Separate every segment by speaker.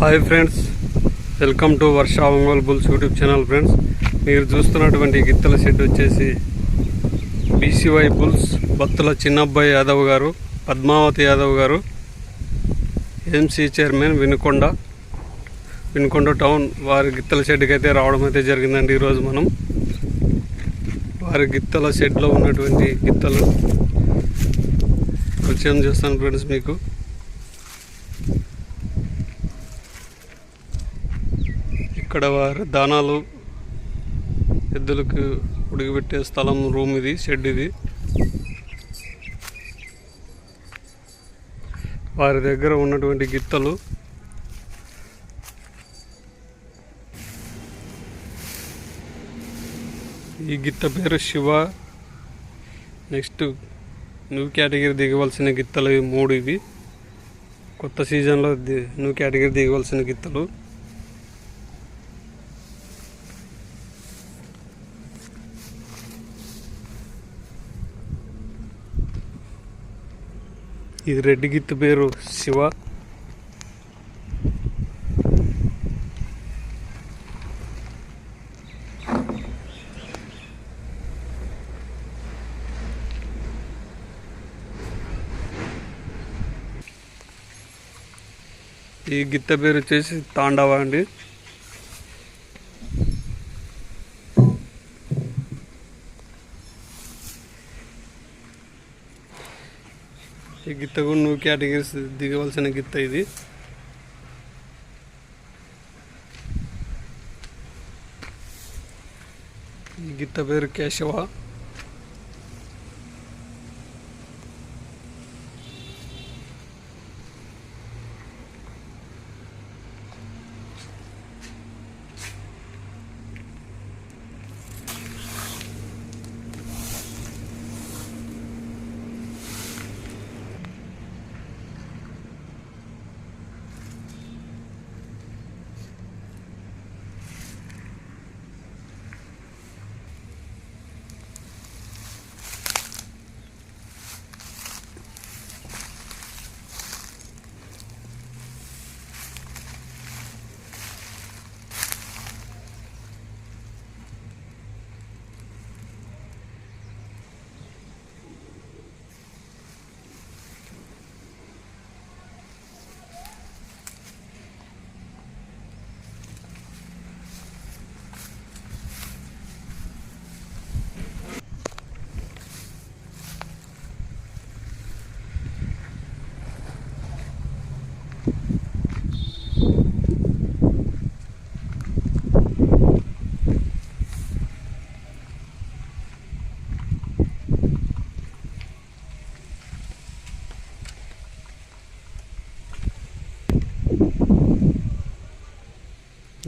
Speaker 1: Hi friends welcome to Varsha Ongole bulls YouTube channel friends మీరు చూస్తున్నటువంటి గిత్తల shed వచ్చేసి బీసీవై బుల్స్ బత్తుల చిన్నబ్బాయి యాదవ్ గారు పద్మావతి యాదవ్ గారు MC chairman Vinukonda Vinukonda town వారి గిత్తల షెడ్కి అయితే రావడం అయితే జరిగిందండి ఈరోజు మనం. వారి గిత్తల షెడ్లో ఉన్నటువంటి గిత్తలు పరిచయం చేస్తాను ఫ్రెండ్స్ మీకు. ఇక్కడ వారి దానాలు ఎద్దులకు ఉడికిపెట్టే స్థలం రూమ్ ఇది షెడ్ ఇది. వారి దగ్గర ఉన్నటువంటి గిత్తలు. ఈ గిత్త పేరు శివ. నెక్స్ట్ న్యూ కేటగిరీ దిగవలసిన గిత్తలు మూడు ఇవి. కొత్త సీజన్లో న్యూ కేటగిరీ దిగవలసిన గిత్తలు. ఇది రెడ్డి గిత్త పేరు శివ. ఈ గిత్త పేరు వచ్చేసి తాండవ అండి. ఈ గిత్త కూడా నువ్వు కేటగిరీస్ దిగవలసిన గిత్త ఇది. ఈ గిత్త పేరు కేశవ.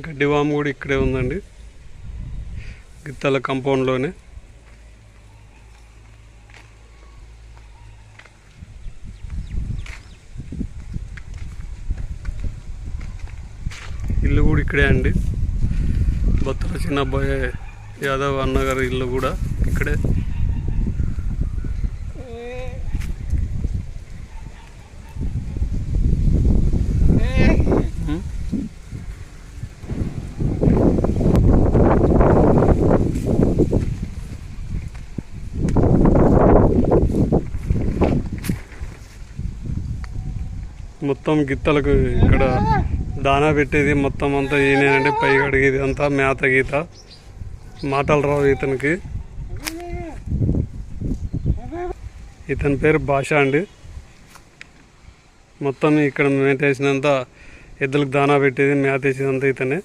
Speaker 1: గడ్డివాము కూడా ఇక్కడే ఉందండి. గిత్తల కంపౌండ్లోనే. ఇల్లు కూడా ఇక్కడే అండి. బొత్తల చిన్నబ్బాయి యాదవ్ అన్నగారి ఇల్లు కూడా ఇక్కడే. మొత్తం గిత్తలకు ఇక్కడ దానా పెట్టేది మొత్తం అంతా ఈయనంటే పై అడిగేది అంతా మేత గీత. మాటలు రావు ఇతనికి. ఇతని పేరు భాష అండి. మొత్తం ఇక్కడ మేత వేసినంత ఎద్దులకు దానా పెట్టేది మేత వేసేదంతా ఇతనే.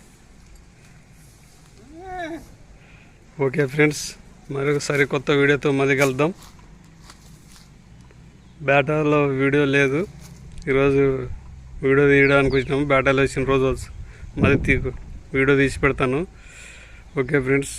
Speaker 1: ఓకే ఫ్రెండ్స్ మరొకసారి కొత్త వీడియోతో మళ్ళీ కలుద్దాం. బేటాలో వీడియో లేదు. ఈరోజు వీడియో తీయడానికి వచ్చినాము బేటాలో వచ్చిన రోజు మళ్ళీ వీడియో తీసి పెడతాను. Okay friends